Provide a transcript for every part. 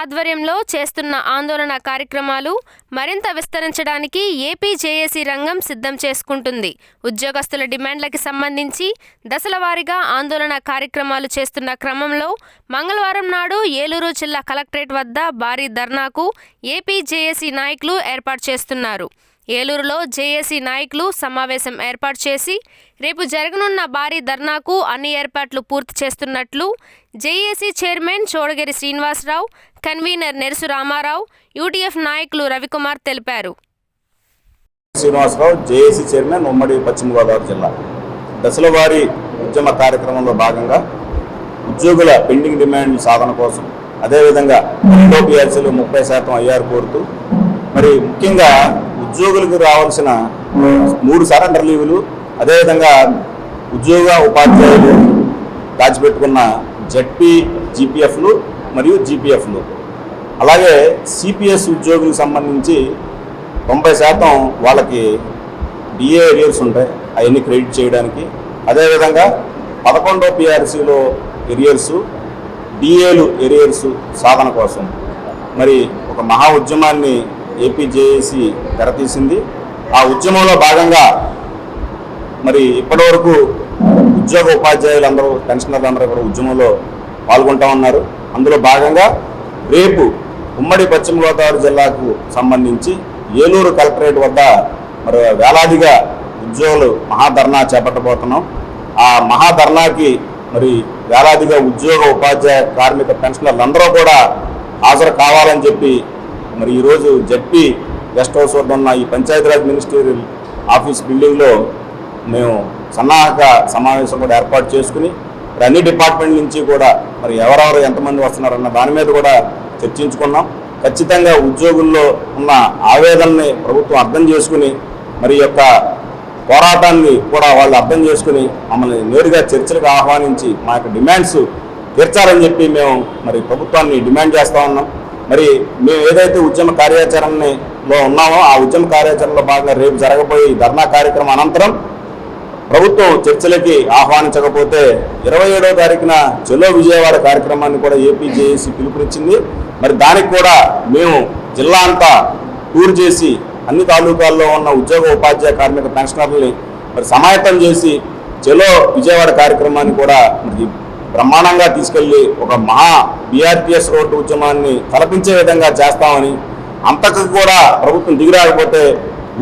ఆధ్వర్యంలో చేస్తున్న ఆందోళన కార్యక్రమాలు మరింత విస్తరించడానికి ఏపీ జేఏసీ రంగం సిద్ధం చేసుకుంటుంది. ఉద్యోగస్తుల డిమాండ్లకి సంబంధించి దశల వారీగా ఆందోళన కార్యక్రమాలు చేస్తున్న క్రమంలో మంగళవారం నాడు ఏలూరు జిల్లా కలెక్టరేట్ వద్ద భారీ ధర్నాకు ఏపీ జేఏసీ నాయకులు ఏర్పాటు చేస్తున్నారు. ఏలూరులో జేఏసీ నాయకులు సమావేశం ఏర్పాటు చేసి రేపు జరగనున్న భారీ ధర్నాకు అన్ని ఏర్పాట్లు పూర్తి చేస్తున్నట్లు JAC chairman Chodagiri Srinivasarao convener Nerasu Ramarao UTF నాయకులు రవికుమార్ తెలిపారు. శ్రీనివాసరావు జేఏసీ చైర్మన్ ఉమ్మడి పశ్చిమ గోదావరి జిల్లా. దశలవారీ ఉద్యమ కార్యక్రమంలో భాగంగా ఉద్యోగుల పెండింగ్ డిమాండ్ సాధన కోసం అదేవిధంగా ముప్పై శాతం అయ్యారు కోరుతూ మరి ముఖ్యంగా ఉద్యోగులకు రావాల్సిన మూడు సరెండర్ లీవులు అదేవిధంగా ఉద్యోగ ఉపాధ్యాయులు దాచిపెట్టుకున్న జెడ్పీ జీపీఎఫ్లు మరియు జీపీఎఫ్లు. అలాగే సిపిఎస్ ఉద్యోగులకు సంబంధించి తొంభై శాతం వాళ్ళకి డిఏ ఎరియర్స్ ఉంటాయి అవన్నీ క్రెడిట్ చేయడానికి. అదేవిధంగా పదకొండో పిఆర్సీలో ఎరియర్స్ డిఏలు ఎరియర్స్ సాధన కోసం. మరి ఒక మహా ఉద్యమాన్ని ఏపీజేఏసీ తెరతీసింది ఆ ఉద్యమంలో భాగంగా మరి ఇప్పటివరకు ఉద్యోగ ఉపాధ్యాయులందరూ పెన్షనర్లు అందరూ కూడా ఉద్యమంలో పాల్గొంటా ఉన్నారు. అందులో భాగంగా రేపు ఉమ్మడి పశ్చిమ గోదావరి జిల్లాకు సంబంధించి ఏలూరు కలెక్టరేట్ వద్ద మరి వేలాదిగా ఉద్యోగులు మహాధర్నా చేపట్టబోతున్నాం. ఆ మహాధర్నాకి మరి వేలాదిగా ఉద్యోగ ఉపాధ్యాయ కార్మిక పెన్షనర్లు అందరూ కూడా హాజరు కావాలని చెప్పి మరి ఈరోజు జడ్పీ గెస్ట్ హౌస్ వద్ద ఉన్న ఈ పంచాయతీరాజ్ మినిస్టీరియల్ ఆఫీస్ బిల్డింగ్లో మేము సన్నాహక సమావేశం కూడా ఏర్పాటు చేసుకుని మరి అన్ని డిపార్ట్మెంట్ నుంచి కూడా మరి ఎవరెవరు ఎంతమంది వస్తున్నారన్న దాని మీద కూడా చర్చించుకున్నాం. ఖచ్చితంగా ఉద్యోగుల్లో ఉన్న ఆవేదనని ప్రభుత్వం అర్థం చేసుకుని మరి యొక్క పోరాటాన్ని కూడా వాళ్ళు అర్థం చేసుకుని మమ్మల్ని నేరుగా చర్చలకు ఆహ్వానించి మా యొక్క డిమాండ్స్ తీర్చాలని చెప్పి మేము మరి ప్రభుత్వాన్ని డిమాండ్ చేస్తూ ఉన్నాం. మరి మేము ఏదైతే ఉద్యమ కార్యాచరణలో ఉన్నామో ఆ ఉద్యమ కార్యాచరణలో భాగంగా రేపు జరగబోయే ధర్నా కార్యక్రమం అనంతరం ప్రభుత్వం చర్చలకి ఆహ్వానించకపోతే ఇరవై ఏడవ తారీఖున చెలో విజయవాడ కార్యక్రమాన్ని కూడా ఏపీజేఏసీ పిలుపునిచ్చింది. మరి దానికి కూడా మేము జిల్లా అంతా టూర్ చేసి అన్ని తాలూకాల్లో ఉన్న ఉద్యోగ ఉపాధ్యాయ కార్మిక పెన్షనర్లని మరి సమాయత్తం చేసి చెలో విజయవాడ కార్యక్రమాన్ని కూడా మరి బ్రహ్మాండంగా తీసుకెళ్ళి ఒక మహా బీఆర్టీఎస్ రోడ్డు ఉద్యమాన్ని తలపించే విధంగా చేస్తామని అంతకు కూడా ప్రభుత్వం దిగిరాకపోతే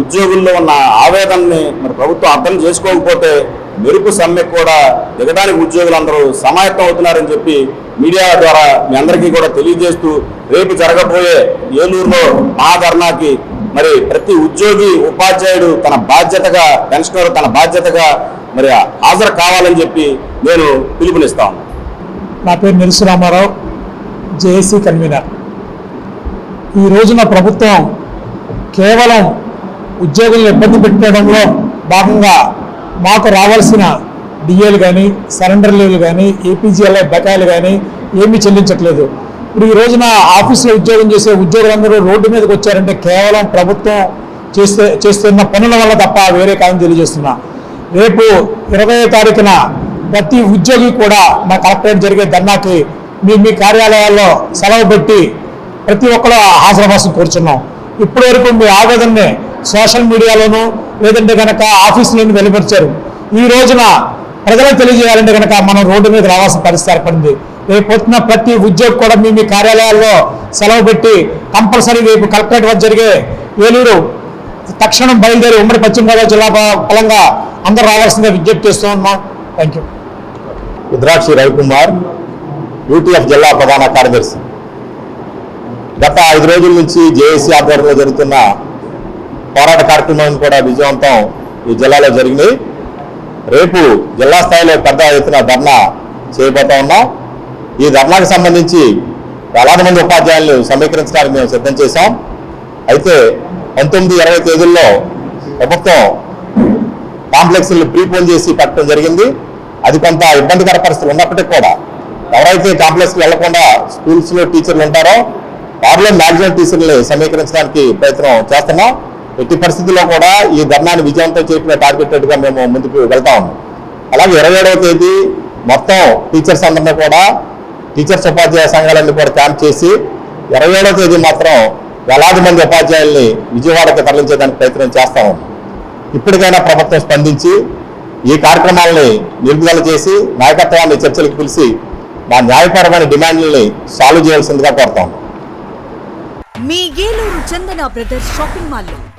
ఉద్యోగుల్లో ఉన్న ఆవేదనని మరి ప్రభుత్వం అర్థం చేసుకోకపోతే మెరుపు సమ్మె కూడా దిగడానికి ఉద్యోగులందరూ సమాయత్తం అవుతున్నారని చెప్పి మీడియా ద్వారా మీ అందరికీ కూడా తెలియజేస్తూ రేపు జరగబోయే ఏలూరులో మహాధర్నాకి మరి ప్రతి ఉద్యోగి ఉపాధ్యాయుడు తన బాధ్యతగా పెన్షనర్ తన బాధ్యతగా మరి హాజరు కావాలని చెప్పి నేను పిలుపునిస్తాను నా పేరు నిరుసు రామారావు జేఏసీ కన్వీనర్. ఈ రోజున ప్రభుత్వం కేవలం ఉద్యోగులను ఇబ్బంది పెట్టడంలో భాగంగా మాకు రావాల్సిన డిఏలు కానీ సరెండర్ లీవ్లు కానీ ఏపీజీఎల్ఐ బకాయిలు కానీ ఏమీ చెల్లించట్లేదు. ఇప్పుడు ఈ రోజున ఆఫీసులో ఉద్యోగం చేసే ఉద్యోగులందరూ రోడ్డు మీదకి వచ్చారంటే కేవలం ప్రభుత్వం చేస్తే చేస్తున్న పనుల వల్ల తప్ప వేరే కాదని తెలియజేస్తున్నా. రేపు ఇరవై తారీఖున ప్రతి ఉద్యోగి కూడా మా కలెక్టరేట్ జరిగే ధర్నాకి మీ మీ కార్యాలయాల్లో సెలవు పెట్టి ప్రతి ఒక్కరు హాజరవాసం కూర్చున్నాం. ఇప్పటి వరకు మీ ఆవేదనని సోషల్ మీడియాలోనూ లేదంటే కనుక ఆఫీసులోనూ వెలువరిచారు. ఈ రోజున ప్రజలకు తెలియజేయాలంటే కనుక మనం రోడ్డు మీద రావాల్సిన పరిస్థితి ఏర్పడింది. రేపు పొద్దున ప్రతి ఉద్యోగి కూడా మీ మీ కార్యాలయాల్లో సెలవు పెట్టి కంపల్సరీ రేపు కలెక్టరేట్ వద్ద జరిగే ఏలూరు తక్షణం బయలుదేరి ఉమ్మడి పశ్చిమ గోదావరి జిల్లా బలంగా అందరు రావాల్సిందే విజ్ఞప్తి చేస్తూ ఉన్నాం thank you Rudrakshi Ravikumar UTF జిల్లా ప్రధాన కార్యదర్శి. గత ఐదు రోజుల నుంచి జేఏసీ ఆధ్వర్యంలో జరుగుతున్న పోరాట కార్యక్రమం కూడా విజయవంతం ఈ జిల్లాలో జరిగినాయి రేపు జిల్లా స్థాయిలో పెద్ద ఎత్తున ధర్నా చేయబోతా ఉన్నాం. ఈ ధర్నాకు సంబంధించి వేలాది మంది ఉపాధ్యాయులను సమీకరించడానికి మేము సిద్ధం చేశాం. అయితే పంతొమ్మిది ఇరవై తేదీల్లో ప్రభుత్వం కాంప్లెక్స్ని ప్రీపోన్ చేసి పెట్టడం జరిగింది. అది కొంత ఇబ్బందికర పరిస్థితులు ఉన్నప్పటికీ కూడా ఎవరైతే కాంప్లెక్స్కి వెళ్ళకుండా స్కూల్స్లో టీచర్లు ఉంటారో వారిలో మ్యాక్సిమం టీచర్ని సమీకరించడానికి ప్రయత్నం చేస్తున్నాం. ఎట్టి పరిస్థితుల్లో కూడా ఈ ధర్నాన్ని విజయంతో చేయటమే టార్గెటెడ్గా మేము ముందుకు వెళ్తా ఉన్నాం. అలాగే ఇరవై ఏడవ తేదీ మొత్తం టీచర్స్ అందరినీ కూడా టీచర్స్ ఉపాధ్యాయ సంఘాలన్నీ కూడా క్యాంప్ చేసి ఇరవై ఏడవ తేదీ మాత్రం వేలాది మంది ఉపాధ్యాయుల్ని విజయవాడకు తరలించేదానికి ప్రయత్నం చేస్తా ఉన్నాం. ఇప్పటికైనా ప్రభుత్వం స్పందించి ఈ కార్యక్రమాలని నిలుపుదల చేసి నాయకత్వాన్ని చర్చలకు పిలిచి మా న్యాయపరమైన డిమాండ్లని సాల్వ్ చేయాల్సిందిగా కోరుతాం. మీ ఏలూరు చందన బ్రదర్స్ షాపింగ్ మాల్లో